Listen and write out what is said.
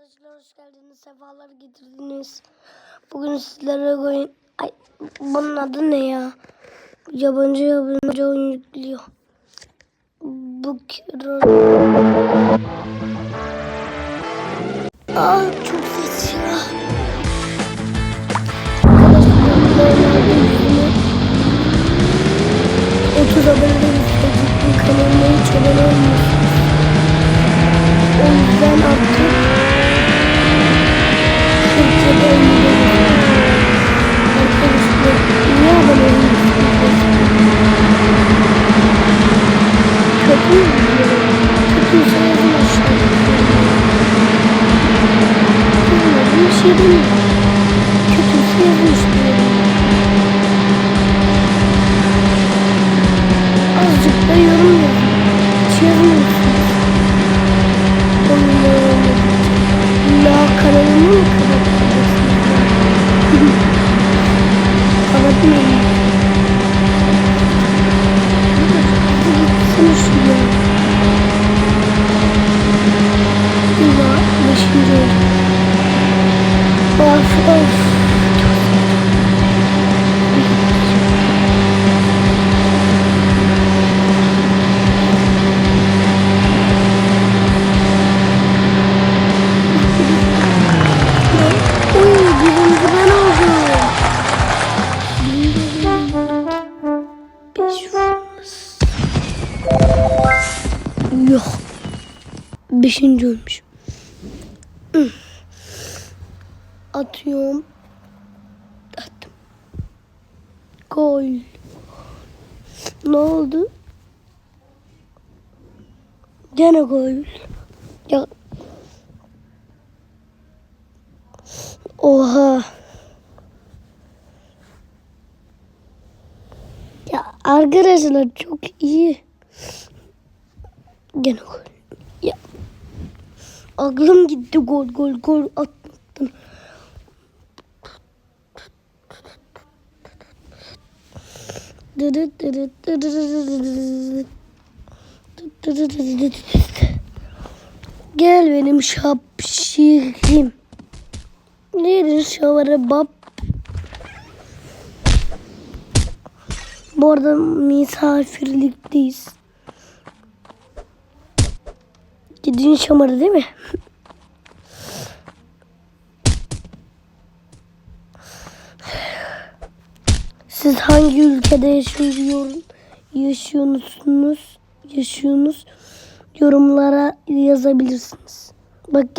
Arkadaşlar hoş geldiniz. Sefalar getirdiniz. Bugün sizlere oyun... Ay, bunun adı ne ya? Yabancı yabancı oyun yüklüyor. Bu. Aa çok ses ya. Arkadaşlar normalde yüzümü 30 abone Aşağıya. Bilmiyorum bir şey demiyorum. Yok. Beşinci olmuş. Atıyorum. Attım. Gol. Ne oldu? Gene gol. Ya Oha. Ya arkadaşlar çok iyi. Gene. Ya. Aklım gitti gol gol gol atmaktan. Gel benim şapşirim. Nedir şavara bab? Bu arada misafirlikteyiz. Gidin şamarı değil mi? Siz hangi ülkede yaşıyor, yaşıyorsunuz? Yaşıyorsunuz? Yorumlara yazabilirsiniz. Bak